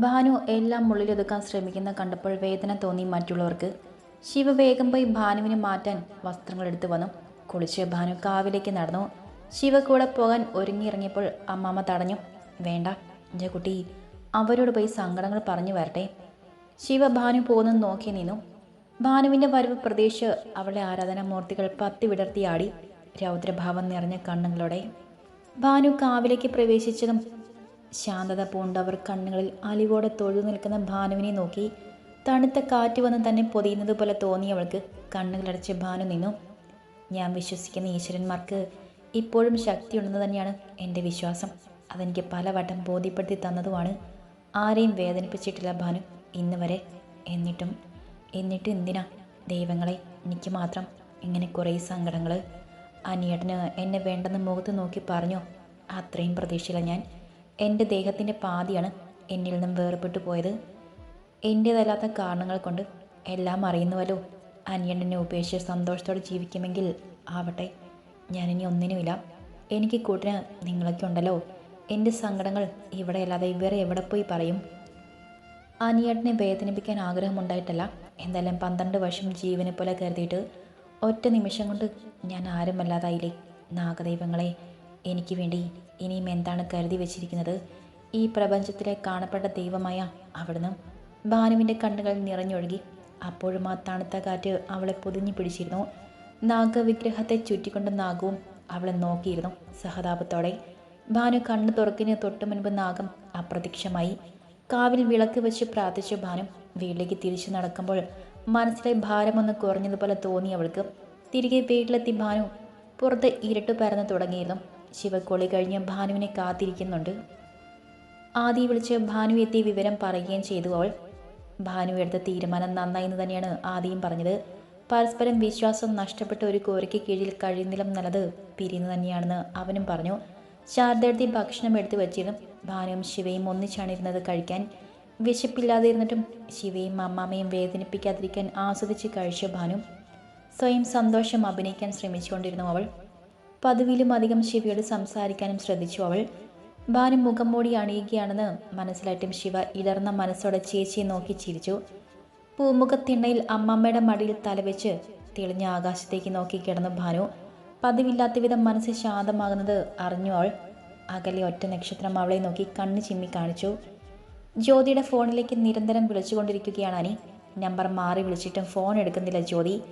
ഭാനു എല്ലാം ഉള്ളിലൊതുക്കാൻ ശ്രമിക്കുന്ന കണ്ടപ്പോൾ വേദന തോന്നി മറ്റുള്ളവർക്ക്. ശിവ വേഗം പോയി ഭാനുവിനെ മാറ്റാൻ വസ്ത്രങ്ങൾ എടുത്തു വന്നു. കുളിച്ച് ഭാനു കാവിലേക്ക് നടന്നു. ശിവ കൂടെ പോകാൻ ഒരുങ്ങിയിറങ്ങിയപ്പോൾ അമ്മാമ്മ തടഞ്ഞു. വേണ്ട എന്റെ കുട്ടി അവരോട് പോയി സങ്കടങ്ങൾ പറഞ്ഞു വരട്ടെ. ശിവ ഭാനു പോകുന്നത് നോക്കി നിന്നു. ഭാനുവിന്റെ വരവ് പ്രതീക്ഷിച്ച് അവളുടെ ആരാധനാമൂർത്തികൾ പത്തി വിടർത്തിയാടി. രൗദ്രഭാവം നിറഞ്ഞ കണ്ണുകളോടെ ഭാനു കാവിലേക്ക് പ്രവേശിച്ചതും ശാന്തത പൂണ്ടവർ കണ്ണുകളിൽ അലിവോടെ തൊഴുതു നിൽക്കുന്ന ഭാനുവിനെ നോക്കി. തണുത്ത കാറ്റ് വന്ന് തന്നെ പൊതിയുന്നത് പോലെ തോന്നിയവൾക്ക് കണ്ണുകളടച്ച് ഭാനു നിന്നു. ഞാൻ വിശ്വസിക്കുന്ന ഈശ്വരന്മാർക്ക് ഇപ്പോഴും ശക്തിയുണ്ടെന്ന് തന്നെയാണ് എന്റെ വിശ്വാസം. അതെനിക്ക് പലവട്ടം ബോധ്യപ്പെടുത്തി തന്നതുമാണ്. ആരെയും വേദനിപ്പിച്ചിട്ടില്ല ഭാനു. ഇന്ന് വരെ എന്നിട്ടും എന്നിട്ട് എന്തിനാ? ദൈവങ്ങളെ എനിക്ക് മാത്രം. ഇങ്ങനെ കുറേ സങ്കടങ്ങൾ അനിയേട്ടന് എന്നെ വേണ്ടെന്ന് മുഖത്ത് നോക്കി പറഞ്ഞു. അത്രയും പ്രതീക്ഷയില്ല ഞാൻ. എന്റെ ദേഹത്തിന്റെ പാതിയാണ് എന്നിൽ നിന്നും വേർപെട്ടു പോയത്. എന്റേതല്ലാത്ത കാരണങ്ങൾ കൊണ്ട് എല്ലാം അറിയുന്നുവല്ലോ. അനിയണ്ണനെ ഉപേക്ഷിച്ച് സന്തോഷത്തോടെ ജീവിക്കുമെങ്കിൽ ആവട്ടെ. ഞാനിനി ഒന്നിനുമില്ല. എനിക്ക് കൂട്ടിന് നിങ്ങളൊക്കെ ഉണ്ടല്ലോ. എന്റെ സങ്കടങ്ങൾ ഇവിടെ അല്ലാതെ ഇവരെ എവിടെ പോയി പറയും? അനിയേട്ടനെ വേദനിപ്പിക്കാൻ ആഗ്രഹമുണ്ടായിട്ടല്ല. എന്തായാലും പന്ത്രണ്ട് വർഷം ജീവനെ പോലെ കരുതിയിട്ട് ഒറ്റ നിമിഷം കൊണ്ട് ഞാൻ ആരുമല്ലാതായില്ലേ? നാഗദൈവങ്ങളെ. എനിക്ക് വേണ്ടി ഇനിയും എന്താണ് കരുതി വച്ചിരിക്കുന്നത്? ഈ പ്രപഞ്ചത്തിലെ കാണപ്പെട്ട ദൈവമായ അവിടുന്ന് ഭാനുവിന്റെ കണ്ണുകൾ നിറഞ്ഞൊഴുകി അപ്പോഴും ആ തണുത്ത കാറ്റ് അവളെ പൊതിഞ്ഞു പിടിച്ചിരുന്നു. നാഗവിഗ്രഹത്തെ ചുറ്റിക്കൊണ്ട് നാഗവും അവളെ നോക്കിയിരുന്നു സഹതാപത്തോടെ. ഭാനു കണ്ണു തുറക്കിന് തൊട്ടു മുൻപ് നാഗം അപ്രത്യക്ഷമായി. കാവിൽ വിളക്ക് വെച്ച് പ്രാർത്ഥിച്ച ഭാനു വീട്ടിലേക്ക് തിരിച്ചു നടക്കുമ്പോൾ മനസ്സിലെ ഭാരമൊന്ന് കുറഞ്ഞതുപോലെ തോന്നി അവൾക്ക്. തിരികെ വീട്ടിലെത്തി ഭാനു പുറത്ത് ഇരുട്ട് പരന്ന് തുടങ്ങിയിരുന്നു. ശിവക്കോളി കഴിഞ്ഞ് ഭാനുവിനെ കാത്തിരിക്കുന്നുണ്ട്. ആദി വിളിച്ച് ഭാനു എത്തിയ വിവരം പറയുകയും ചെയ്തു അവൾ. ഭാനു എടുത്ത തീരുമാനം നന്നായി എന്ന് തന്നെയാണ് ആദിയും പറഞ്ഞത്. പരസ്പരം വിശ്വാസം നഷ്ടപ്പെട്ട ഒരു കോരയ്ക്ക് കീഴിൽ കഴിയുന്നിലും നല്ലത് പിരിയുന്നു തന്നെയാണെന്ന് അവനും പറഞ്ഞു. ശാരദയെടുത്തി ഭക്ഷണം എടുത്തു വച്ചിരുന്നു. ഭാനുവും ശിവയും ഒന്നിച്ചാണ് ഇരുന്നത് കഴിക്കാൻ. വിശപ്പില്ലാതെ ഇരുന്നിട്ടും ശിവയും അമ്മാമ്മയും വേദനിപ്പിക്കാതിരിക്കാൻ ആസ്വദിച്ച് കഴിച്ച ഭാനു. സ്വയം സന്തോഷം അഭിനയിക്കാൻ ശ്രമിച്ചുകൊണ്ടിരുന്നു അവൾ. പതിവിലും അധികം ശിവയോട് സംസാരിക്കാനും ശ്രദ്ധിച്ചു അവൾ. ഭാനു മുഖം മൂടി അണിയുകയാണെന്ന് മനസ്സിലായിട്ടും ശിവ ഇടർന്ന മനസ്സോടെ ചേച്ചിയെ നോക്കി ചിരിച്ചു. പൂമുഖത്തിണ്ണയിൽ അമ്മമ്മയുടെ മടിയിൽ തലവെച്ച് തെളിഞ്ഞ ആകാശത്തേക്ക് നോക്കി കിടന്നു ഭാനു. പതിവില്ലാത്ത വിധം മനസ്സ് ശാന്തമാകുന്നത് അറിഞ്ഞു അവൾ. അകലെ ഒറ്റ നക്ഷത്രം അവളെ നോക്കി കണ്ണ് ചിമ്മി കാണിച്ചു. ജ്യോതിയുടെ ഫോണിലേക്ക് നിരന്തരം വിളിച്ചുകൊണ്ടിരിക്കുകയാണ് അനി. നമ്പർ മാറി വിളിച്ചിട്ടും ഫോൺ എടുക്കുന്നില്ല ജ്യോതി.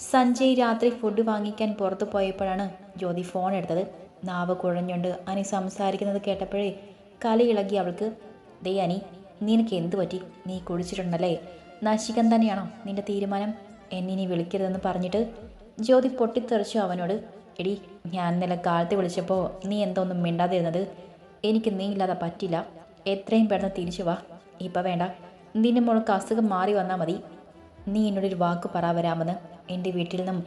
സഞ്ജയ് രാത്രി ഫുഡ് വാങ്ങിക്കാൻ പുറത്തു പോയപ്പോഴാണ് ജ്യോതി ഫോൺ എടുത്തത്. നാവ് കുഴഞ്ഞുണ്ട് അനി സംസാരിക്കുന്നത് കേട്ടപ്പോഴേ കലി ഇളകി അവൾക്ക് ദേ അനി നിനക്ക് എന്തു പറ്റി? നീ കുടിച്ചിട്ടുണ്ടല്ലേ? നശിക്കാൻ തന്നെയാണോ നിന്റെ തീരുമാനം? എന്നെ നീ വിളിക്കരുതെന്ന് പറഞ്ഞിട്ട് ജ്യോതി പൊട്ടിത്തെറിച്ചു അവനോട് എടി ഞാൻ ഇന്നലെ കാലത്ത് വിളിച്ചപ്പോൾ നീ എന്തോന്നും മിണ്ടാതിരുന്നത്? എനിക്ക് നീ ഇല്ലാതെ പറ്റില്ല. എത്രയും പെട്ടെന്ന് തിരിച്ചു വാ. ഇപ്പം വേണ്ട. നിന്റെ മോൾക്ക് അസുഖം മാറി വന്നാൽ മതി. നീ എന്നോടൊരു വാക്ക് പറ വരാമെന്ന്. എന്റെ വീട്ടിൽ നിന്നും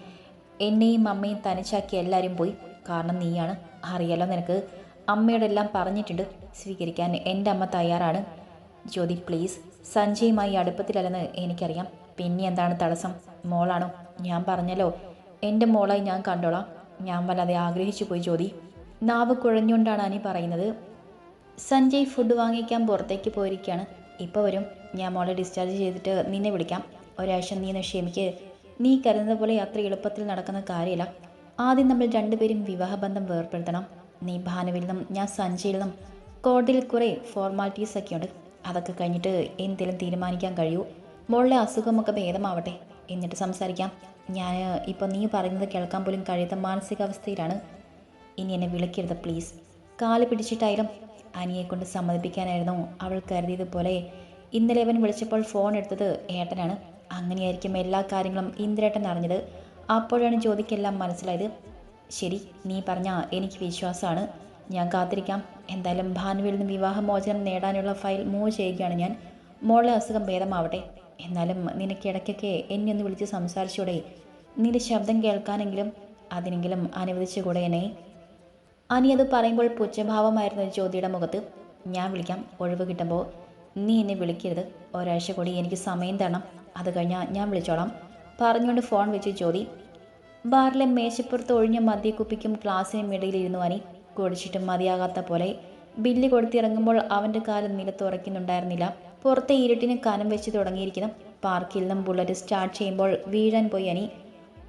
എന്നെയും അമ്മയും തനിച്ചാക്കി എല്ലാവരും പോയി. കാരണം നീയാണ്. അറിയാലോ നിനക്ക്. അമ്മയോടെല്ലാം പറഞ്ഞിട്ടുണ്ട്. സ്വീകരിക്കാൻ എന്റെ അമ്മ തയ്യാറാണ്. ജ്യോതി പ്ലീസ് സഞ്ജയുമായി അടുപ്പത്തിലല്ലെന്ന് എനിക്കറിയാം. പിന്നെ എന്താണ് തടസ്സം? മോളാണോ? ഞാൻ പറഞ്ഞല്ലോ. എന്റെ മോളായി ഞാൻ കണ്ടോളാം. ഞാൻ വല്ലാതെ ആഗ്രഹിച്ചു പോയി ജ്യോതി. നാവ് കുഴഞ്ഞുകൊണ്ടാണ് അനി പറയുന്നത്. സഞ്ജയ് ഫുഡ് വാങ്ങിക്കാൻ പുറത്തേക്ക് പോയിരിക്കുകയാണ്. ഇപ്പോൾ വരും. ഞാൻ മോളെ ഡിസ്ചാർജ് ചെയ്തിട്ട് നിന്നെ വിളിക്കാം. ഒരാഴ്ച നീ ഒന്ന് ക്ഷമിക്ക്. നീ കരുതുന്നത് പോലെ അത്ര എളുപ്പത്തിൽ നടക്കുന്ന കാര്യമില്ല. ആദ്യം നമ്മൾ രണ്ടുപേരും വിവാഹബന്ധം വേർപ്പെടുത്തണം. നീ ഭാനുവിൽ നിന്നും ഞാൻ സഞ്ജയിൽ നിന്നും കോടതിയിൽ കുറേ ഫോർമാലിറ്റീസ് ഒക്കെ ഉണ്ട് അതൊക്കെ കഴിഞ്ഞിട്ട് എന്തെങ്കിലും തീരുമാനിക്കാൻ കഴിയൂ. മോളിലെ അസുഖമൊക്കെ ഭേദമാവട്ടെ. എന്നിട്ട് സംസാരിക്കാം. ഞാൻ ഇപ്പോൾ നീ പറയുന്നത് കേൾക്കാൻ പോലും കഴിയാത്ത മാനസികാവസ്ഥയിലാണ്. ഇനി എന്നെ വിളിക്കരുത് പ്ലീസ് കാൽ പിടിച്ചിട്ടായാലും അനിയെ കൊണ്ട് സമ്മതിപ്പിക്കാനായിരുന്നു അവൾ കരുതിയതുപോലെ. ഇന്നലെ അവൻ വിളിച്ചപ്പോൾ ഫോൺ എടുത്തത് ഏട്ടനാണ്. അങ്ങനെയായിരിക്കും എല്ലാ കാര്യങ്ങളും ഇന്ദ്രേട്ടൻ അറിഞ്ഞത്. അപ്പോഴാണ് ജ്യോതിക്കെല്ലാം മനസ്സിലായത്. ശരി നീ പറഞ്ഞ എനിക്ക് വിശ്വാസമാണ്. ഞാൻ കാത്തിരിക്കാം. എന്തായാലും ഭാനുവിൽ നിന്ന് വിവാഹമോചനം നേടാനുള്ള ഫയൽ മൂവ് ചെയ്യുകയാണ് ഞാൻ. മോളെ അസുഖം ഭേദമാവട്ടെ. എന്നാലും നിനക്ക് ഇടയ്ക്കൊക്കെ എന്നെ ഒന്ന് വിളിച്ച് സംസാരിച്ചൂടെ. നിന്റെ ശബ്ദം കേൾക്കാനെങ്കിലും അതിനെങ്കിലും അനുവദിച്ചുകൂടെ എന്നെ? അനി അത് പറയുമ്പോൾ പുച്ഛഭാവമായിരുന്നു ജ്യോതിയുടെ മുഖത്ത്. ഞാൻ വിളിക്കാം. ഒഴിവ് കിട്ടുമ്പോൾ. നീ എന്നെ വിളിക്കരുത്. ഒരാഴ്ച കൂടി എനിക്ക് സമയം തരണം. അത് കഴിഞ്ഞാൽ ഞാൻ വിളിച്ചോളാം. പറഞ്ഞുകൊണ്ട് ഫോൺ വെച്ച് ചോദി. ബാറിലെ മേശപ്പുറത്ത് ഒഴിഞ്ഞ മദ്യക്കുപ്പിക്കും ക്ലാസ്സിനും ഇടയിലിരുന്നു അനി. കുടിച്ചിട്ടും മതിയാകാത്ത പോലെ ബില്ല് കൊടുത്തിറങ്ങുമ്പോൾ അവന്റെ കാൽ നിലത്തുറയ്ക്കുന്നുണ്ടായിരുന്നില്ല പുറത്തെ ഇരുട്ടിന് കനം വെച്ച് തുടങ്ങിയിരിക്കുന്നു. പാർക്കിൽ നിന്നും ബുള്ളറ്റ് സ്റ്റാർട്ട് ചെയ്യുമ്പോൾ വീഴാൻ പോയി അനി.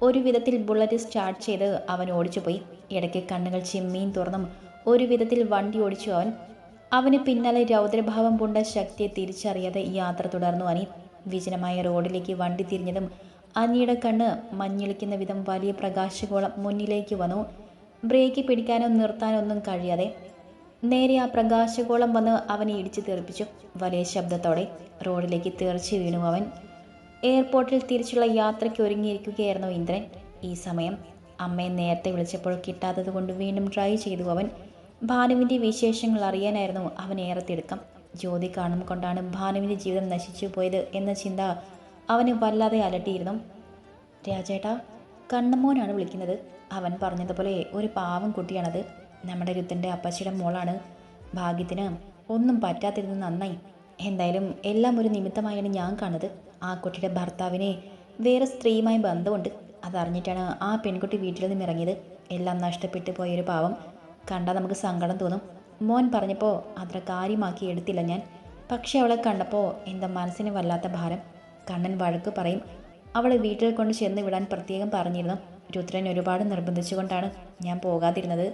ഒരു വിധത്തിൽ ബുള്ളറ്റ് സ്റ്റാർട്ട് ചെയ്ത് അവൻ ഓടിച്ചു പോയി ഇടയ്ക്ക് കണ്ണുകൾ ചിമ്മീൻ തുറന്നും ഒരു വിധത്തിൽ വണ്ടി ഓടിച്ചു അവൻ. അവന് പിന്നാലെ രൗദ്രഭാവം പൂണ്ട ശക്തിയെ തിരിച്ചറിയാതെ യാത്ര തുടർന്നു. അനി വിജനമായ റോഡിലേക്ക് വണ്ടി തിരിഞ്ഞതും അനിയുടെ കണ്ണ് മഞ്ഞളിക്കുന്ന വിധം വലിയ പ്രകാശഗോളം മുന്നിലേക്ക് വന്നു. ബ്രേക്ക് പിടിക്കാനോ നിർത്താനോ ഒന്നും കഴിയാതെ നേരെ ആ പ്രകാശഗോളം വന്ന് അവനെ ഇടിച്ചു തെറിപ്പിച്ചു. വലിയ ശബ്ദത്തോടെ റോഡിലേക്ക് തീർച്ചു വീണു അവൻ. എയർപോർട്ടിൽ തിരിച്ചുള്ള യാത്രയ്ക്ക് ഒരുങ്ങിയിരിക്കുകയായിരുന്നു ഇന്ദ്രൻ. ഈ സമയം അമ്മയെ നേരത്തെ വിളിച്ചപ്പോൾ കിട്ടാത്തത് കൊണ്ട് വീണ്ടും ട്രൈ ചെയ്തു അവൻ. ഭാനുവിന്റെ വിശേഷങ്ങൾ അറിയാനായിരുന്നു അവൻ ഏറെ തിടുക്കം ജ്യോതി കാണും കൊണ്ടാണ് ഭാനുവിന്റെ ജീവിതം നശിച്ചു പോയത് എന്ന ചിന്ത അവന് വല്ലാതെ അലട്ടിയിരുന്നു. രാജേട്ടാ കണ്ണമോനാണ് വിളിക്കുന്നത്. അവൻ പറഞ്ഞതുപോലെ ഒരു പാവം കുട്ടിയാണത്. നമ്മുടെ രുത്തന്റെ അപ്പച്ചിയുടെ മോളാണ്. ഭാഗ്യത്തിന് ഒന്നും പറ്റാത്തിരുന്നു നന്നായി. എന്തായാലും എല്ലാം ഒരു നിമിത്തമായാണ് ഞാൻ കാണുന്നത്. ആ കുട്ടിയുടെ ഭർത്താവിനെ വേറെ സ്ത്രീയുമായി ബന്ധമുണ്ട്. അതറിഞ്ഞിട്ടാണ് ആ പെൺകുട്ടി വീട്ടിൽ നിന്നും ഇറങ്ങിയത് എല്ലാം നഷ്ടപ്പെട്ടു പോയൊരു പാവം കണ്ടാൽ നമുക്ക് സങ്കടം തോന്നും. മോൻ പറഞ്ഞപ്പോൾ അത്ര കാര്യമാക്കി എടുത്തില്ല ഞാൻ. പക്ഷെ അവളെ കണ്ടപ്പോൾ എന്റെ മനസ്സിന് വല്ലാത്ത ഭാരം. കണ്ണൻ വഴക്ക് പറയും. അവളെ വീട്ടിൽ കൊണ്ട് ചെന്ന് വിടാൻ പ്രത്യേകം പറഞ്ഞിരുന്നു. രുദ്രൻ ഒരുപാട് നിർബന്ധിച്ചുകൊണ്ടാണ് ഞാൻ പോകാതിരുന്നത്.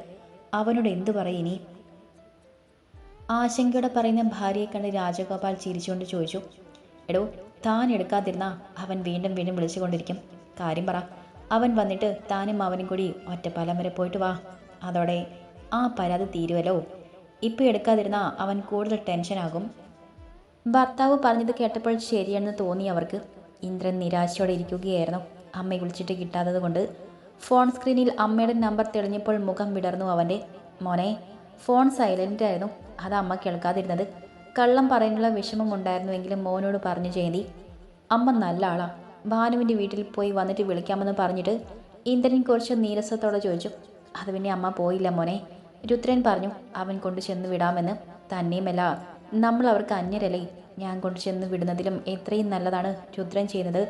അവനോട് എന്തു പറയും ഇനി? ആശങ്കയോടെ പറയുന്ന ഭാര്യയെ കണ്ട് രാജഗോപാൽ ചിരിച്ചുകൊണ്ട് ചോദിച്ചു. എടോ താൻ എടുക്കാതിരുന്ന അവൻ വീണ്ടും വീണ്ടും വിളിച്ചുകൊണ്ടിരിക്കും. കാര്യം പറ. അവൻ വന്നിട്ട് താനും അവനും കൂടി ഒറ്റപ്പാലം വരെ പോയിട്ട് വാ. അതോടെ ആ പരാതി തീരുവല്ലോ? ഇപ്പം എടുക്കാതിരുന്നാൽ അവൻ കൂടുതൽ ടെൻഷനാകും ഭർത്താവ് പറഞ്ഞത് കേട്ടപ്പോൾ ശരിയാണെന്ന് തോന്നി അവർക്ക്. ഇന്ദ്രൻ നിരാശയോടെ ഇരിക്കുകയായിരുന്നു. അമ്മയെ വിളിച്ചിട്ട് കിട്ടാത്തത് കൊണ്ട് ഫോൺ സ്ക്രീനിൽ അമ്മയുടെ നമ്പർ തെളിഞ്ഞപ്പോൾ മുഖം വിടർന്നു അവന്റെ മോനെ ഫോൺ സൈലന്റ് ആയിരുന്നു. അത് അമ്മ കേൾക്കാതിരുന്നത്. കള്ളം പറയാനുള്ള വിഷമം ഉണ്ടായിരുന്നുവെങ്കിലും മോനോട് പറഞ്ഞു ജയന്തി അമ്മ നല്ല ആളാ. ഭാനുവിന്റെ വീട്ടിൽ പോയി വന്നിട്ട് വിളിക്കാമെന്ന് പറഞ്ഞിട്ട് ഇന്ദ്രൻ കുറച്ച് നീരസത്തോടെ ചോദിച്ചു. അത് പിന്നെ അമ്മ പോയില്ല മോനെ. രുദ്രൻ പറഞ്ഞു അവൻ കൊണ്ടു ചെന്ന് വിടാമെന്ന്. തന്നെയുമല്ല നമ്മൾ അവർക്ക് അന്യരല്ലേ. ഞാൻ കൊണ്ടു ചെന്ന് വിടുന്നതിലും എത്രയും നല്ലതാണ് രുദ്രൻ ചെയ്യുന്നത്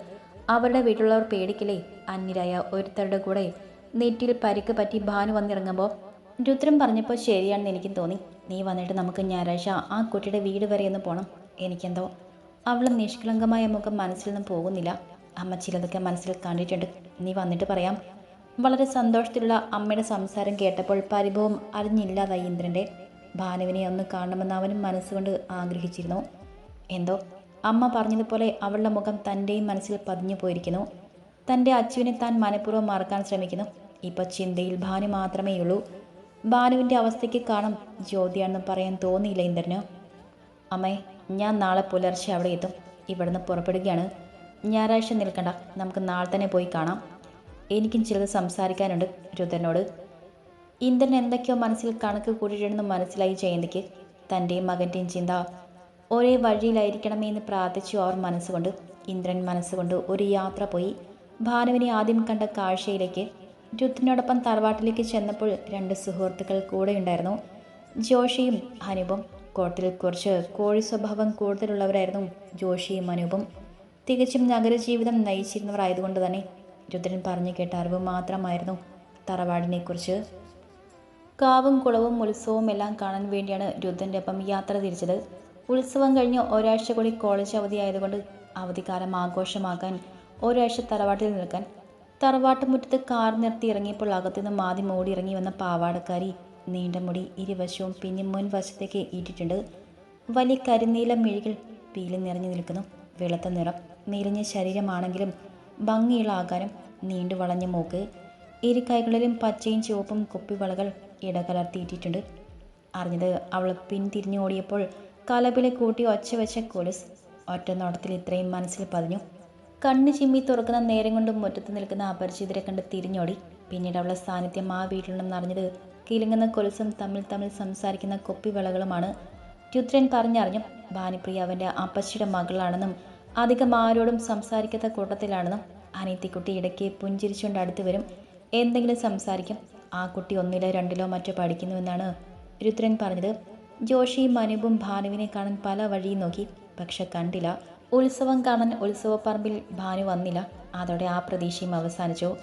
അവരുടെ വീട്ടിലുള്ളവർ പേടിക്കില്ലേ? അന്യരായ ഒരുത്തരുടെ കൂടെ നെറ്റിയിൽ പരിക്ക് പറ്റി ഭാനു വന്നിറങ്ങുമ്പോൾ രുദ്രൻ പറഞ്ഞപ്പോൾ ശരിയാണെന്ന് എനിക്കും തോന്നി. നീ വന്നിട്ട് നമുക്ക് ഞായറാഴ്ച ആ കുട്ടിയുടെ വീട് വരെ ഒന്ന് പോകണം എനിക്കെന്തോ അവൾ നിഷ്കളങ്കമായ മുഖം മനസ്സിൽ നിന്നും പോകുന്നില്ല. അമ്മ ചിലതൊക്കെ മനസ്സിൽ കണ്ടിട്ടുണ്ട്. നീ വന്നിട്ട് പറയാം. വളരെ സന്തോഷത്തിലുള്ള അമ്മയുടെ സംസാരം കേട്ടപ്പോൾ പരിഭവം അറിഞ്ഞില്ലാതായി ഇന്ദ്രന്റെ ഭാനുവിനെ ഒന്ന് കാണണമെന്ന് അവനും മനസ്സുകൊണ്ട് ആഗ്രഹിച്ചിരുന്നു. എന്തോ? അമ്മ പറഞ്ഞതുപോലെ അവളുടെ മുഖം തന്റെയും മനസ്സിൽ പതിഞ്ഞു പോയിരിക്കുന്നു. തന്റെ അച്ചുവിനെ താൻ മനഃപൂർവം മറക്കാൻ ശ്രമിക്കുന്നു. ഇപ്പോൾ ചിന്തയിൽ ഭാനു മാത്രമേ ഉള്ളൂ. ഭാനുവിന്റെ അവസ്ഥയ്ക്ക് കാണും ജ്യോതിയാണെന്ന് പറയാൻ തോന്നിയില്ല ഇന്ദ്രന്. അമ്മേ ഞാൻ നാളെ പുലർച്ചെ അവിടെ എത്തും. ഇവിടുന്ന് പുറപ്പെടുകയാണ്. ഞായറാഴ്ച നിൽക്കണ്ട. നമുക്ക് നാളെ തന്നെ പോയി കാണാം. എനിക്കും ചിലത് സംസാരിക്കാനുണ്ട് രുദ്രനോട്. ഇന്ദ്രൻ എന്തൊക്കെയോ മനസ്സിൽ കണക്ക് കൂട്ടിയിട്ടുണ്ടെന്ന് മനസ്സിലായി ജയന്തിക്ക്. തന്റെയും മകന്റെയും ചിന്ത ഒരേ വഴിയിലായിരിക്കണമേ എന്ന് പ്രാർത്ഥിച്ചു അവർ മനസ്സുകൊണ്ട്. ഇന്ദ്രൻ മനസ്സുകൊണ്ട് ഒരു യാത്ര പോയി. ഭാനുവിനെ ആദ്യം കണ്ട കാഴ്ചയിലേക്ക് രുദ്രനോടൊപ്പം തറവാട്ടിലേക്ക് ചെന്നപ്പോൾ രണ്ട് സുഹൃത്തുക്കൾ കൂടെ ഉണ്ടായിരുന്നു. ജോഷിയും അനുപും കോട്ടിൽ കുറച്ച് കോഴി സ്വഭാവം കൂടുതലുള്ളവരായിരുന്നു ജോഷിയും അനൂപും തികച്ചും നഗരജീവിതം നയിച്ചിരുന്നവരായതുകൊണ്ട് തന്നെ രുദ്രൻ പറഞ്ഞു കേട്ട അറിവ് മാത്രമായിരുന്നു തറവാടിനെക്കുറിച്ച്. കാവും കുളവും ഉത്സവവും എല്ലാം കാണാൻ വേണ്ടിയാണ് രുദ്രന്റെ ഒപ്പം യാത്ര തിരിച്ചത്. ഉത്സവം കഴിഞ്ഞ് ഒരാഴ്ച കൂടി കോളേജ് അവധിയായതുകൊണ്ട് അവധിക്കാലം ആഘോഷമാക്കാൻ ഒരാഴ്ച തറവാട്ടിൽ നിൽക്കാൻ. തറവാട്ട് മുറ്റത്ത് കാർ നിർത്തി ഇറങ്ങിയപ്പോൾ അകത്തുനിന്ന് മാതി മോടി ഇറങ്ങി വന്ന പാവാടക്കാരി നീണ്ട മുടി ഇരുവശവും പിന്നെ മുൻവശത്തേക്ക് ഇട്ടിട്ടുണ്ട്. വലിയ കരിനീല മിഴികൾ പീലി നിറഞ്ഞു നിൽക്കുന്നു. വെളുത്ത നിറം മെലിഞ്ഞ ശരീരമാണെങ്കിലും ഭംഗിയുള്ള ആകാരം നീണ്ടു വളഞ്ഞ മൂക്ക് ഇരിക്കൈകളിലും പച്ചയും ചുവപ്പും കുപ്പിവളകൾ ഇടകലർത്തിയിട്ടിട്ടുണ്ട്. അറിഞ്ഞത് അവൾ പിന്തിരിഞ്ഞു ഓടിയപ്പോൾ കലപിലെ കൂട്ടി ഒച്ച വെച്ച കൊലുസ് ഒറ്റ നോട്ടത്തിൽ ഇത്രയും മനസ്സിൽ പതിഞ്ഞു. കണ്ണ് ചിമ്മി തുറക്കുന്ന നേരം കൊണ്ട് മുറ്റത്ത് നിൽക്കുന്ന അപരിചിതരെ കണ്ട് തിരിഞ്ഞോടി. പിന്നീട് അവളുടെ സാന്നിധ്യം ആ വീട്ടിലുണ്ടെന്ന് അറിഞ്ഞത് കിലുങ്ങുന്ന കൊലുസും തമ്മിൽ തമ്മിൽ സംസാരിക്കുന്ന കൊപ്പിവിളകളുമാണ്. രുദ്രൻ പറഞ്ഞറിഞ്ഞു ഭാനുപ്രിയ അവന്റെ അപ്പച്ചിയുടെ മകളാണെന്നും അധികം ആരോടും സംസാരിക്കാത്ത കൂട്ടത്തിലാണെന്നും അനിയത്തിക്കുട്ടി ഇടയ്ക്ക് പുഞ്ചിരിച്ചുകൊണ്ട് അടുത്ത് വരും. എന്തെങ്കിലും സംസാരിക്കും. ആ കുട്ടി ഒന്നിലോ രണ്ടിലോ മറ്റോ പഠിക്കുന്നുവെന്നാണ് രുദ്രൻ പറഞ്ഞത്. ജോഷിയും മനുവും ഭാനുവിനെ കാണാൻ പല വഴിയും നോക്കി. പക്ഷെ കണ്ടില്ല. ഉത്സവം കാണാൻ ഉത്സവപ്പറമ്പിൽ ഭാനു വന്നില്ല. അതോടെ ആ പ്രതീക്ഷയും അവസാനിച്ചു.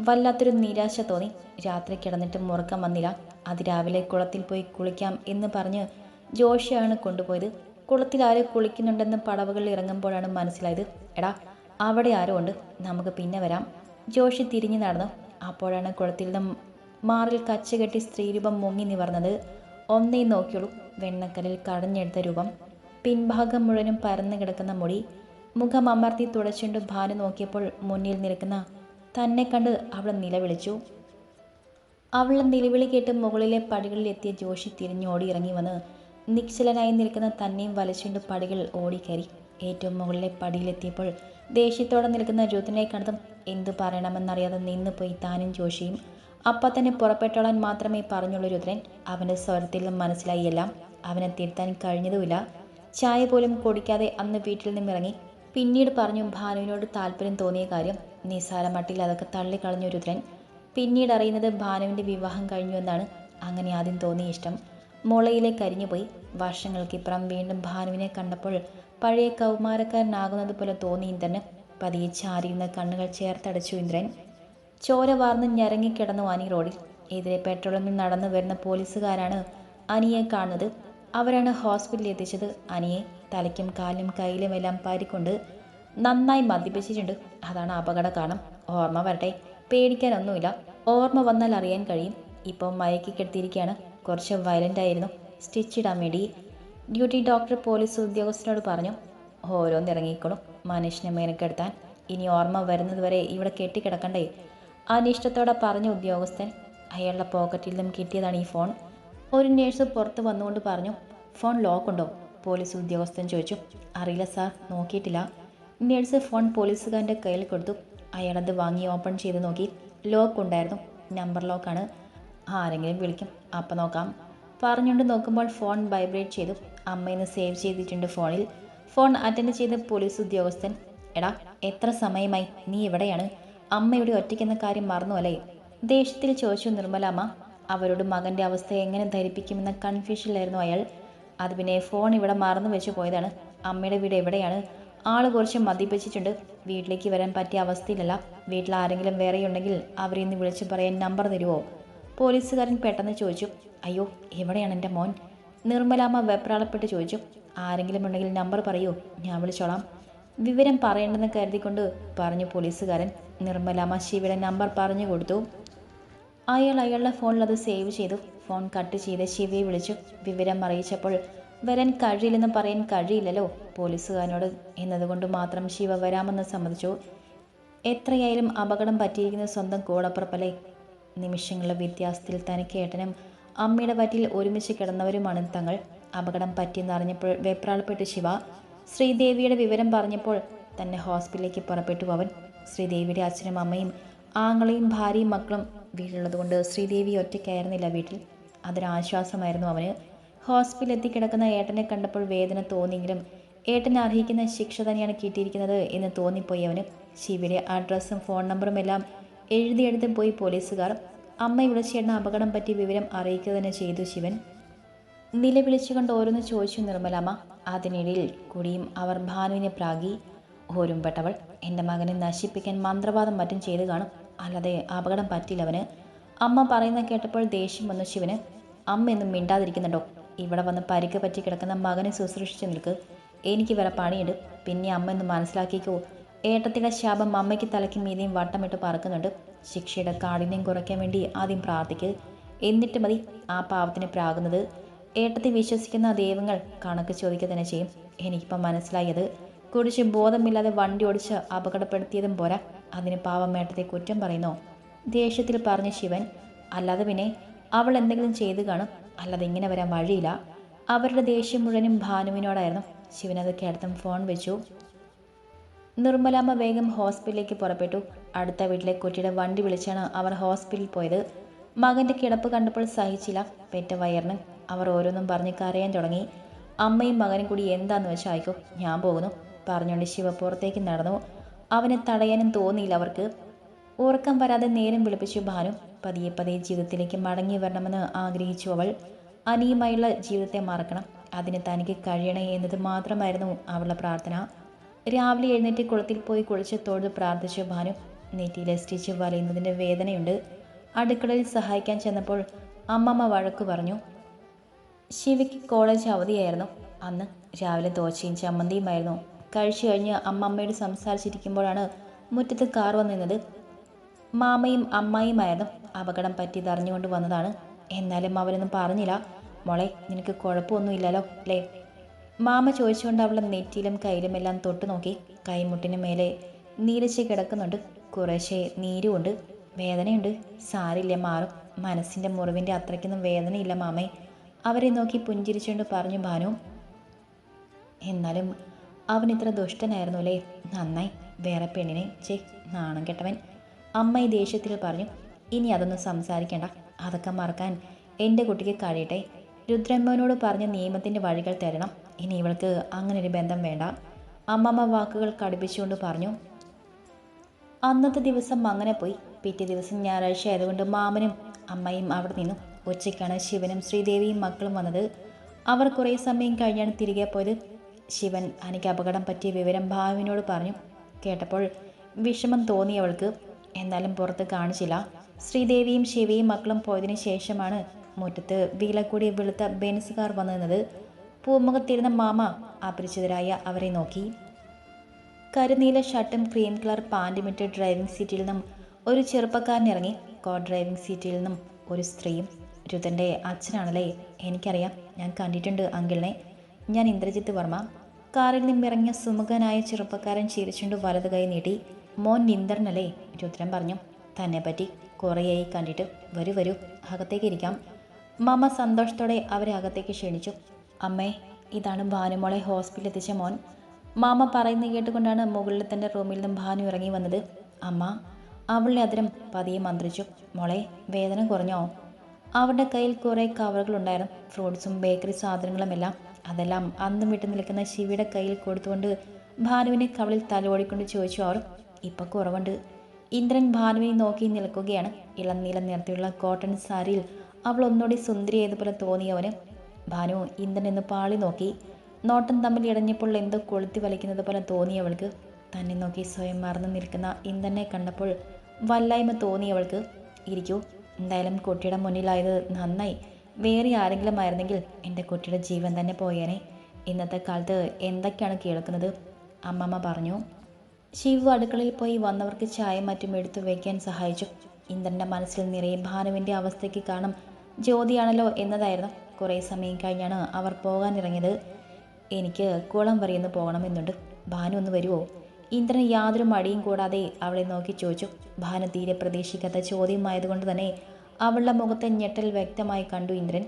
വല്ലാത്തൊരു നിരാശ തോന്നി. രാത്രി കിടന്നിട്ടും ഉറക്കം വന്നില്ല. അതിരാവിലെ കുളത്തിൽ പോയി കുളിക്കാം എന്ന് പറഞ്ഞ് ജോഷിയാണ് കൊണ്ടുപോയത്. കുളത്തിൽ ആര് കുളിക്കുന്നുണ്ടെന്ന് പടവുകളിൽ ഇറങ്ങുമ്പോഴാണ് മനസ്സിലായത്. എടാ അവിടെ ആരോ ഉണ്ട്. നമുക്ക് പിന്നെ വരാം. ജോഷി തിരിഞ്ഞു നടന്നു. അപ്പോഴാണ് കുളത്തിൽ നിന്നും മാറിൽ കച്ചുകെട്ടി സ്ത്രീരൂപം മുങ്ങി നിവർന്നത്. ഒന്നേ നോക്കിയുള്ളൂ. വെണ്ണക്കലിൽ കടഞ്ഞെടുത്ത രൂപം. പിൻഭാഗം മുഴുവനും പരന്നു കിടക്കുന്ന മുടി. മുഖം അമർത്തി തുടച്ചുകൊണ്ട് ഭാനു നോക്കിയപ്പോൾ മുന്നിൽ നിൽക്കുന്ന തന്നെ കണ്ട് അവൾ നിലവിളിച്ചു. അവളുടെ നിലവിളി കേട്ട് മുകളിലെ പടികളിൽ എത്തിയ ജോഷി തിരിഞ്ഞോടി ഇറങ്ങി വന്ന് നിശ്ചലനായി നിൽക്കുന്ന തന്നെയും വലിച്ചുകൊണ്ട് പടികൾ ഓടിക്കയറി ഏറ്റവും മുകളിലെ പടിയിലെത്തിയപ്പോൾ ദേഷ്യത്തോടെ നിൽക്കുന്ന രുദ്രനെ കണ്ടതും എന്തു പറയണമെന്നറിയാതെ നിന്ന് പോയി താനും ജോഷിയും. അപ്പം തന്നെ പുറപ്പെട്ടോളാൻ മാത്രമേ പറഞ്ഞുള്ളൂ രുദ്രൻ. അവന്റെ സ്വരത്തിൽ മനസ്സിലായി എല്ലാം. അവനെ തിരുത്താൻ കഴിഞ്ഞതുമില്ല. ചായ പോലും കുടിക്കാതെ അന്ന് വീട്ടിൽ നിന്നും ഇറങ്ങി പിന്നീട് പറഞ്ഞു ഭാനുവിനോട് താല്പര്യം തോന്നിയ കാര്യം. നിസാര മട്ടിൽ അതൊക്കെ തള്ളിക്കളഞ്ഞു രുദ്രൻ. പിന്നീട് അറിയുന്നത് ഭാനുവിന്റെ വിവാഹം കഴിഞ്ഞു എന്നാണ്. അങ്ങനെ ആദ്യം തോന്നിയ ഇഷ്ടം. മുളയിലെ കരിഞ്ഞുപോയി വർഷങ്ങൾക്കിപ്പുറം വീണ്ടും ഭാനുവിനെ കണ്ടപ്പോൾ പഴയ കൗമാരക്കാരനാകുന്നത് പോലെ തോന്നി ഇന്ദ്രന്. പതിയെ ചാരിയുന്ന കണ്ണുകൾ ചേർത്തടച്ചു ഇന്ദ്രൻ. ചോര വാർന്ന് ഞരങ്ങിക്കിടന്നു അനി റോഡിൽ. എതിരെ പെട്രോളിൽ നിന്ന് നടന്നു വരുന്ന പോലീസുകാരാണ് അനിയെ കാണുന്നത്. അവരാണ് ഹോസ്പിറ്റലിൽ എത്തിച്ചത്. അനിയെ തലയ്ക്കും കാലിലും കയ്യിലുമെല്ലാം പാരിക്കൊണ്ട് നന്നായി മദ്യപിച്ചിട്ടുണ്ട്. അതാണ് അപകട കാരണം. ഓർമ്മ വരട്ടെ. പേടിക്കാനൊന്നുമില്ല. ഓർമ്മ വന്നാൽ അറിയാൻ കഴിയും. ഇപ്പോൾ മയക്കി കെടുത്തിയിരിക്കുകയാണ്. കുറച്ച് വയലന്റ് ആയിരുന്നു. സ്റ്റിച്ച് ഇടാൻ വേണ്ടി ഡ്യൂട്ടി ഡോക്ടർ പോലീസ് ഉദ്യോഗസ്ഥനോട് പറഞ്ഞു ഓരോന്ന് ഇറങ്ങിക്കോളും. മനുഷ്യനെ മേനക്കെടുത്താൻ ഇനി ഓർമ്മ വരുന്നതുവരെ ഇവിടെ കെട്ടിക്കിടക്കണ്ടേ? അനിഷ്ടത്തോടെ പറഞ്ഞ ഉദ്യോഗസ്ഥൻ അയാളുടെ പോക്കറ്റിൽ നിന്നും കിട്ടിയതാണ് ഈ ഫോൺ ഒരു നേഴ്സ് പുറത്ത് വന്നുകൊണ്ട് പറഞ്ഞു ഫോൺ ലോക്ക് ഉണ്ടോ? പോലീസ് ഉദ്യോഗസ്ഥൻ ചോദിച്ചു അറിയില്ല സാർ നോക്കിയിട്ടില്ല. നേഴ്സ് ഫോൺ പോലീസുകാരന്റെ കയ്യിൽ കൊടുത്തു. അയാളത് വാങ്ങി ഓപ്പൺ ചെയ്ത് നോക്കി. ലോക്ക് ഉണ്ടായിരുന്നു. നമ്പർ ലോക്കാണ് ആരെങ്കിലും വിളിക്കും. അപ്പം നോക്കാം. പറഞ്ഞുകൊണ്ട് നോക്കുമ്പോൾ ഫോൺ വൈബ്രേറ്റ് ചെയ്തു. അമ്മയെന്ന് സേവ് ചെയ്തിട്ടുണ്ട് ഫോണിൽ. ഫോൺ അറ്റൻഡ് ചെയ്ത പോലീസ് ഉദ്യോഗസ്ഥൻ എടാ എത്ര സമയമായി? നീ എവിടെയാണ്? അമ്മയുടെ ഒറ്റയ്ക്കെന്ന കാര്യം മറന്നു അല്ലേ ദേഷ്യത്തിൽ ചോദിച്ചു നിർമ്മലാമ്മ അവരോട് മകന്റെ അവസ്ഥ എങ്ങനെ ധരിപ്പിക്കുമെന്ന കൺഫ്യൂഷനിലായിരുന്നു അയാൾ. അത് പിന്നെ ഫോൺ ഇവിടെ മറന്നു വെച്ച് പോയതാണ്. അമ്മയുടെ വീട് എവിടെയാണ്? ആൾ കുറച്ച് മദ്യപിച്ചിട്ടുണ്ട്. വീട്ടിലേക്ക് വരാൻ പറ്റിയ അവസ്ഥയിലല്ല. വീട്ടിൽ ആരെങ്കിലും വേറെയുണ്ടെങ്കിൽ അവരെ ഇന്ന് വിളിച്ച് പറയാൻ നമ്പർ തരുമോ പോലീസുകാരൻ പെട്ടെന്ന് ചോദിച്ചു അയ്യോ എവിടെയാണ് എന്റെ മോൻ? നിർമ്മലാമ്മ വെപ്രാളപ്പെട്ട് ചോദിച്ചു ആരെങ്കിലും ഉണ്ടെങ്കിൽ നമ്പർ പറയൂ ഞാൻ വിളിച്ചോളാം. വിവരം പറയേണ്ടെന്ന് കരുതിക്കൊണ്ട് പറഞ്ഞു പോലീസുകാരൻ. നിർമ്മലാമ്മ ശിവയുടെ നമ്പർ പറഞ്ഞു കൊടുത്തു. അയാൾ അയാളുടെ ഫോണിൽ അത് സേവ് ചെയ്തു. ഫോൺ കട്ട് ചെയ്ത് ശിവയെ വിളിച്ചു. വിവരം അറിയിച്ചപ്പോൾ വരാൻ കഴിയില്ലെന്ന് പറയാൻ കഴിയില്ലല്ലോ പോലീസുകാരനോട് എന്നതുകൊണ്ട് മാത്രം ശിവ വരാമെന്ന് സമ്മതിച്ചു. എത്രയായാലും അപകടം പറ്റിയിരിക്കുന്ന സ്വന്തം കൂടപ്പുറപ്പല്ലേ നിമിഷങ്ങളുടെ വ്യത്യാസത്തിൽ തനിക്ക് ഏട്ടനും അമ്മയുടെ വറ്റിൽ ഒരുമിച്ച് കിടന്നവരുമാണ് തങ്ങൾ. അപകടം പറ്റിയെന്നറിഞ്ഞപ്പോൾ വെപ്രാളപ്പെട്ട് ശിവ. ശ്രീദേവിയുടെ വിവരം പറഞ്ഞപ്പോൾ തന്നെ ഹോസ്പിറ്റലിലേക്ക് പുറപ്പെട്ടു അവൻ. ശ്രീദേവിയുടെ അച്ഛനും അമ്മയും ആങ്ങളെയും ഭാര്യയും മക്കളും വീട്ടിലുള്ളതുകൊണ്ട് ശ്രീദേവി ഒറ്റയ്ക്കായിരുന്നില്ല വീട്ടിൽ. അതൊരാശ്വാസമായിരുന്നു അവന്. ഹോസ്പിറ്റലിൽ എത്തിക്കിടക്കുന്ന ഏട്ടനെ കണ്ടപ്പോൾ വേദന തോന്നിയെങ്കിലും ഏട്ടനെ അർഹിക്കുന്ന ശിക്ഷ തന്നെയാണ് കിട്ടിയിരിക്കുന്നത് എന്ന് തോന്നിപ്പോയി അവന്. ശിവയുടെ അഡ്രസ്സും ഫോൺ നമ്പറും എല്ലാം എഴുതിയെടുത്ത് പോയി പോലീസുകാർ അമ്മ വിളിച്ചേട്ടന് അപകടം പറ്റി വിവരം അറിയിക്കുക തന്നെ ചെയ്തു ശിവൻ. നിലവിളിച്ചുകൊണ്ട് ഓരോന്ന് ചോദിച്ചു നിർമ്മലാമ്മ. അതിനിടയിൽ കൂടിയും അവർ ഭാനുവിനെ പ്രാഗി ഓരുമ്പെട്ടവൾ എന്റെ മകനെ നശിപ്പിക്കാൻ മന്ത്രവാദം മറ്റും ചെയ്തു കാണും. അല്ലാതെ അപകടം പറ്റില്ല അവന്. അമ്മ പറയുന്ന കേട്ടപ്പോൾ ദേഷ്യം വന്നു ശിവന്. അമ്മ എന്നും മിണ്ടാതിരിക്കുന്നുണ്ടോ? ഇവിടെ വന്ന് പരിക്ക് പറ്റി കിടക്കുന്ന മകനെ ശുശ്രൂഷിച്ച് നിൽക്ക്. എനിക്ക് വേറെ പണിയുണ്ട്. പിന്നെ അമ്മ എന്ന് മനസ്സിലാക്കിക്കോ. ഏട്ടത്തിന്റെ ശാപം അമ്മയ്ക്ക് തലയ്ക്ക് മീതിയും വട്ടമിട്ട് പറക്കുന്നുണ്ട്. ശിക്ഷയുടെ കാഠിന്യം കുറയ്ക്കാൻ വേണ്ടി ആദ്യം പ്രാർത്ഥിക്കുക എന്നിട്ട് മതി ആ പാവത്തിന് പ്രാകുന്നത്. ഏട്ടത്തെ വിശ്വസിക്കുന്ന ദൈവങ്ങൾ കണക്ക് ചോദിക്കുക തന്നെ ചെയ്യും. എനിക്കിപ്പം മനസ്സിലായത് കുടിച്ച് ബോധമില്ലാതെ വണ്ടി ഓടിച്ച് അപകടപ്പെടുത്തിയതും പോരാ. അതിന് പാവം ഏട്ടത്തെ കുറ്റം പറയുന്നു? ദേഷ്യത്തിൽ പറഞ്ഞ ശിവൻ അല്ലാതെ പിന്നെ അവൾ എന്തെങ്കിലും ചെയ്തു കാണും. അല്ലാതെ ഇങ്ങനെ വരാൻ വഴിയില്ല. അവരുടെ ദേഷ്യം മുഴുവനും ഭാനുവിനോടായിരുന്നു. ശിവനത് കേട്ടതും ഫോൺ വെച്ചു. നിർമ്മലാമ്മ വേഗം ഹോസ്പിറ്റലിലേക്ക് പുറപ്പെട്ടു. അടുത്ത വീട്ടിലെ കുട്ടിയുടെ വണ്ടി വിളിച്ചാണ് അവർ ഹോസ്പിറ്റലിൽ പോയത്. മകന്റെ കിടപ്പ് കണ്ടപ്പോൾ സഹിച്ചില്ല. പെറ്റ വയറിന് അവർ ഓരോന്നും പറഞ്ഞ് കരയാൻ തുടങ്ങി. അമ്മയും മകനും കൂടി എന്താന്ന് വെച്ചാൽ ആയിക്കോ ഞാൻ പോകുന്നു പറഞ്ഞുകൊണ്ട് ശിവ പുറത്തേക്ക് നടന്നു. അവനെ തടയാനും തോന്നിയില്ല അവർക്ക്. ഉറക്കം വരാതെ നേരം വിളിപ്പിച്ചു ഭാനു. പതിയെ പതിയെ ജീവിതത്തിലേക്ക് മടങ്ങി വരണമെന്ന് ആഗ്രഹിച്ചു അവൾ. അനിയുമായുള്ള ജീവിതത്തെ മറക്കണം. അതിന് തനിക്ക് കഴിയണേ എന്നത് മാത്രമായിരുന്നു അവളുടെ പ്രാർത്ഥന. രാവിലെ എഴുന്നേറ്റ് കുളത്തിൽ പോയി കുളിച്ച് തൊഴുത് പ്രാർത്ഥിച്ചു ഭാനു നെറ്റിയിലെ സ്റ്റിച്ച് വലയുന്നതിന്റെ വേദനയുണ്ട്. അടുക്കളയിൽ സഹായിക്കാൻ ചെന്നപ്പോൾ അമ്മമ്മ വഴക്ക് പറഞ്ഞു ശിവയ്ക്ക് കോളേജ് അവധിയായിരുന്നു. അന്ന് രാവിലെ ദോശയും ചമ്മന്തിയുമായിരുന്നു. കഴിച്ചു കഴിഞ്ഞ് അമ്മമ്മയോട് സംസാരിച്ചിരിക്കുമ്പോഴാണ് മുറ്റത്ത് കാർ വന്നിരുന്നത് മാമയും അമ്മായിയുമായിരുന്നു. അപകടം പറ്റിയത് വന്നതാണ്. എന്നാലും അവരൊന്നും പറഞ്ഞില്ല. മോളെ നിനക്ക് കുഴപ്പമൊന്നുമില്ലല്ലോ അല്ലേ? മാമ ചോദിച്ചുകൊണ്ട് അവളുടെ നെറ്റിയിലും കയ്യിലും എല്ലാം തൊട്ടു നോക്കി. കൈമുട്ടിന് മേലെ നീരച്ച് കിടക്കുന്നുണ്ട്. കുറേശ്ശെ നീരുമുണ്ട്. വേദനയുണ്ട്. സാരില്ല മാറും. മനസ്സിന്റെ മുറിവിന്റെ അത്രയ്ക്കൊന്നും വേദനയില്ല മാമേ. അവരെ നോക്കി പുഞ്ചിരിച്ചുകൊണ്ട് പറഞ്ഞു ഭാനു എന്നാലും അവൻ ഇത്ര ദുഷ്ടനായിരുന്നു അല്ലേ നന്നായി. വേറെ പെണ്ണിനെ. ചേ നാണം കെട്ടവൻ. അമ്മ ഈ ദേഷ്യത്തിൽ പറഞ്ഞു ഇനി അതൊന്നും സംസാരിക്കേണ്ട. അതൊക്കെ മറക്കാൻ എന്റെ കുട്ടിക്ക് കഴിയട്ടെ. രുദ്രമ്മനോട് പറഞ്ഞ നിയമത്തിന്റെ വഴികൾ തരണം. ഇനി ഇവൾക്ക് അങ്ങനെ ഒരു ബന്ധം വേണ്ട. അമ്മമ്മ വാക്കുകൾ കടുപ്പിച്ചുകൊണ്ട് പറഞ്ഞു അന്നത്തെ ദിവസം അങ്ങനെ പോയി. പിറ്റേ ദിവസം ഞായറാഴ്ച ആയതുകൊണ്ട് മാമനും അമ്മയും അവിടെ നിന്നും. ഉച്ചയ്ക്കാണ് ശിവനും ശ്രീദേവിയും മക്കളും വന്നത്. അവർ കുറേ സമയം കഴിഞ്ഞാണ് തിരികെ പോയത്. ശിവൻ എനിക്ക് അപകടം പറ്റിയ വിവരം ഭാവിനോട് പറഞ്ഞു. കേട്ടപ്പോൾ വിഷമം തോന്നി അവൾക്ക്. എന്നാലും പുറത്ത് കാണിച്ചില്ല. ശ്രീദേവിയും ശിവയും മക്കളും പോയതിനു ശേഷമാണ് മുറ്റത്ത് വീല കൂടി വെളുത്ത ബെൻസുകാർ വന്നു നിന്നത് പൂമുഖത്തിരുന്ന മാമ അപരിചിതരായ അവരെ നോക്കി. കരുനീല ഷർട്ടും ക്രീം കളർ പാന്റുമിട്ട് ഡ്രൈവിംഗ് സീറ്റിൽ നിന്നും ഒരു ചെറുപ്പക്കാരൻ ഇറങ്ങി കോ ഡ്രൈവിംഗ് സീറ്റിൽ നിന്നും ഒരു സ്ത്രീയും രുതന്റെ അച്ഛനാണല്ലേ? എനിക്കറിയാം. ഞാൻ കണ്ടിട്ടുണ്ട് അങ്കിളിനെ. ഞാൻ ഇന്ദ്രജിത്ത് വർമ്മ. കാറിൽ നിന്നിറങ്ങിയ സുമുഖനായ ചെറുപ്പക്കാരൻ ചിരിച്ചുകൊണ്ട് വലത് കൈ നീട്ടി. മോൻ നിന്ദറിനല്ലേ രുദ്രൻ പറഞ്ഞു. തന്നെ പറ്റി കുറേയായി കണ്ടിട്ട് വരൂ വരൂ. അകത്തേക്ക് ഇരിക്കാം. മാമ സന്തോഷത്തോടെ അവരെ അകത്തേക്ക് ക്ഷണിച്ചു. അമ്മേ ഇതാണ് ഭാനുമോളെ ഹോസ്പിറ്റലിൽ എത്തിച്ച മോൻ. മാമ പറയുന്നത് കേട്ടുകൊണ്ടാണ് മുകളിൽ തന്റെ റൂമിൽ നിന്നും ഭാനു ഇറങ്ങി വന്നത്. അമ്മ അവളുടെ അതിരം പതിയെ മന്ത്രിച്ചു. മോളെ വേദന കുറഞ്ഞോ? അവരുടെ കയ്യിൽ കുറേ കവറുകളുണ്ടായിരുന്നു ഫ്രൂട്ട്സും ബേക്കറി സാധനങ്ങളും എല്ലാം. അതെല്ലാം അന്നും വിട്ടു നിൽക്കുന്ന ശിവയുടെ കയ്യിൽ കൊടുത്തുകൊണ്ട് ഭാനുവിനെ കവളിൽ തലോടിക്കൊണ്ട് ചോദിച്ചു അവർ ഇപ്പം കുറവുണ്ട്? ഇന്ദ്രൻ ഭാനുവിനെ നോക്കി നിൽക്കുകയാണ്. ഇളം നീല നിറത്തിലുള്ള കോട്ടൺ സാരിയിൽ അവൾ ഒന്നുകൂടി സുന്ദരിയായതുപോലെ തോന്നിയവന് ഭാനു ഇന്ദ്രൻ എന്ന് പാളി നോക്കി. നോട്ടം തമ്മിൽ ഇടഞ്ഞപ്പോൾ എന്തോ കൊളുത്തി വലിക്കുന്നത് പോലെ തോന്നിയവൾക്ക് തന്നെ നോക്കി സ്വയം മറന്നു നിൽക്കുന്ന ഇന്ദ്രനെ കണ്ടപ്പോൾ വല്ലായ്മ തോന്നി അവൾക്ക്. ഇരിക്കൂ എന്തായാലും കുട്ടിയുടെ മുന്നിലായത് നന്നായി. വേറെ ആരെങ്കിലും ആയിരുന്നെങ്കിൽ എന്റെ കുട്ടിയുടെ ജീവൻ തന്നെ പോയേനെ. ഇന്നത്തെ കാലത്ത് എന്തൊക്കെയാണ് കേൾക്കുന്നത്? അമ്മമ്മ പറഞ്ഞു. ശിവു അടുക്കളയിൽ പോയി വന്നവർക്ക് ചായ മറ്റും എടുത്തു വയ്ക്കാൻ സഹായിച്ചു. ഇന്ദ്രന്റെ മനസ്സിൽ നിറയെ ഭാനുവിന്റെ അവസ്ഥയ്ക്ക് കാരണം ജ്യോതിയാണല്ലോ എന്നതായിരുന്നു. കുറേ സമയം കഴിഞ്ഞാണ് അവർ പോകാനിറങ്ങിയത്. എനിക്ക് കുളം വരെയൊന്ന് പോകണമെന്നുണ്ട്. ഭാനു ഒന്ന് വരുമോ ഇന്ദ്രൻ യാതൊരു മടിയും കൂടാതെ അവളെ നോക്കി ചോദിച്ചു. ഭാനു തീരെ പ്രതീക്ഷിക്കാത്ത ചോദ്യമായതുകൊണ്ട് തന്നെ അവളുടെ മുഖത്തെ ഞെട്ടൽ വ്യക്തമായി കണ്ടു ഇന്ദ്രൻ.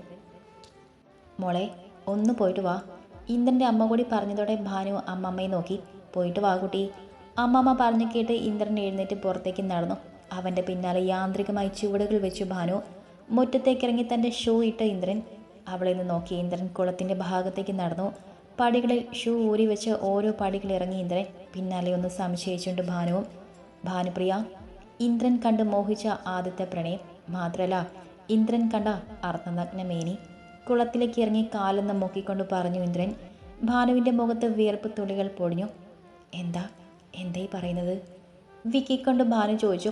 മോളെ ഒന്ന് പോയിട്ട് വാ. ഇന്ദ്രന്റെ അമ്മ കൂടി പറഞ്ഞതോടെ ഭാനു അമ്മമ്മയെ നോക്കി. പോയിട്ട് വാ കുട്ടി. അമ്മമ്മ പറഞ്ഞു കേട്ട് ഇന്ദ്രൻ എഴുന്നേറ്റ് പുറത്തേക്ക് നടന്നു. അവന്റെ പിന്നാലെ യാന്ത്രികമായി ചുവടുകൾ വെച്ചു ഭാനു. മുറ്റത്തേക്കിറങ്ങി തന്റെ ഷൂ ഇട്ട് ഇന്ദ്രൻ. അവളെ നിന്ന് നോക്കി ഇന്ദ്രൻ കുളത്തിന്റെ ഭാഗത്തേക്ക് നടന്നു. പടികളിൽ ഷൂ ഊരി വെച്ച് ഓരോ പടികൾ ഇറങ്ങി ഇന്ദ്രൻ. പിന്നാലെ ഒന്ന് സംശയിച്ചുകൊണ്ട് ഭാനുവും ഭാനുപ്രിയ ഇന്ദ്രൻ കണ്ട് മോഹിച്ച ആദ്യത്തെ പ്രണയം മാത്രമല്ല ഇന്ദ്രൻ കണ്ട അർത്ഥനഗ്നമേനി കുളത്തിലേക്ക് ഇറങ്ങി കാലെന്ന് മുക്കിക്കൊണ്ട് പറഞ്ഞു ഇന്ദ്രൻ. ഭാനുവിന്റെ മുഖത്ത് വിയർപ്പ് തുള്ളികൾ പൊടിഞ്ഞു. എന്താ? എന്തായി പറയുന്നത്? വിക്കിക്കൊണ്ട് ഭാനു ചോദിച്ചു.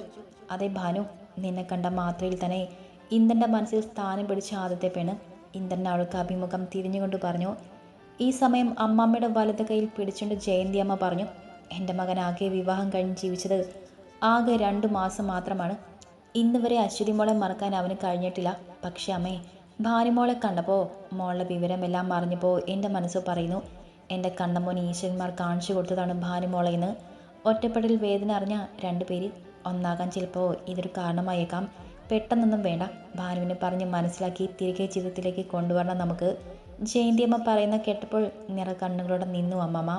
അതെ ഭാനു നിന്നെ കണ്ട മാത്രയിൽ തന്നെ ഇന്ദ്രന്റെ മനസ്സിൽ സ്ഥാനം പിടിച്ച ആദ്യത്തെ പെണ്ണ്. ഇന്ദ്രൻ അവൾക്ക് അഭിമുഖം തിരിഞ്ഞുകൊണ്ട് പറഞ്ഞു ഈ സമയം അമ്മമ്മയുടെ വലത് കയ്യിൽ പിടിച്ചുകൊണ്ട് ജയന്തി അമ്മ പറഞ്ഞു എന്റെ മകൻ ആകെ വിവാഹം കഴിഞ്ഞ് ജീവിച്ചത് ആകെ രണ്ടു മാസം മാത്രമാണ്. ഇന്ന് വരെ അശ്വതി മോളെ മറക്കാൻ അവന് കഴിഞ്ഞിട്ടില്ല. പക്ഷെ അമ്മേ ഭാനുമോളെ കണ്ടപ്പോൾ മോളുടെ വിവരമെല്ലാം അറിഞ്ഞപ്പോൾ എന്റെ മനസ്സ് പറയുന്നു എന്റെ കണ്ണമോൻ ഈശ്വരന്മാർ കാണിച്ചു കൊടുത്തതാണ് ഭാനുമോളെ എന്ന്. ഒറ്റപ്പെടൽ വേദന അറിഞ്ഞ രണ്ടുപേരിൽ ഒന്നാകാൻ ചിലപ്പോൾ ഇതൊരു കാരണമായേക്കാം. പെട്ടെന്നൊന്നും വേണ്ട. ഭാനുവിനെ പറഞ്ഞ് മനസ്സിലാക്കി തിരികെ ജീവിതത്തിലേക്ക് കൊണ്ടുവരണം നമുക്ക്. ജയന്തിയമ്മ പറയുന്ന കേട്ടപ്പോൾ നിറ കണ്ണുകളോടെ നിന്നു അമ്മമ്മ.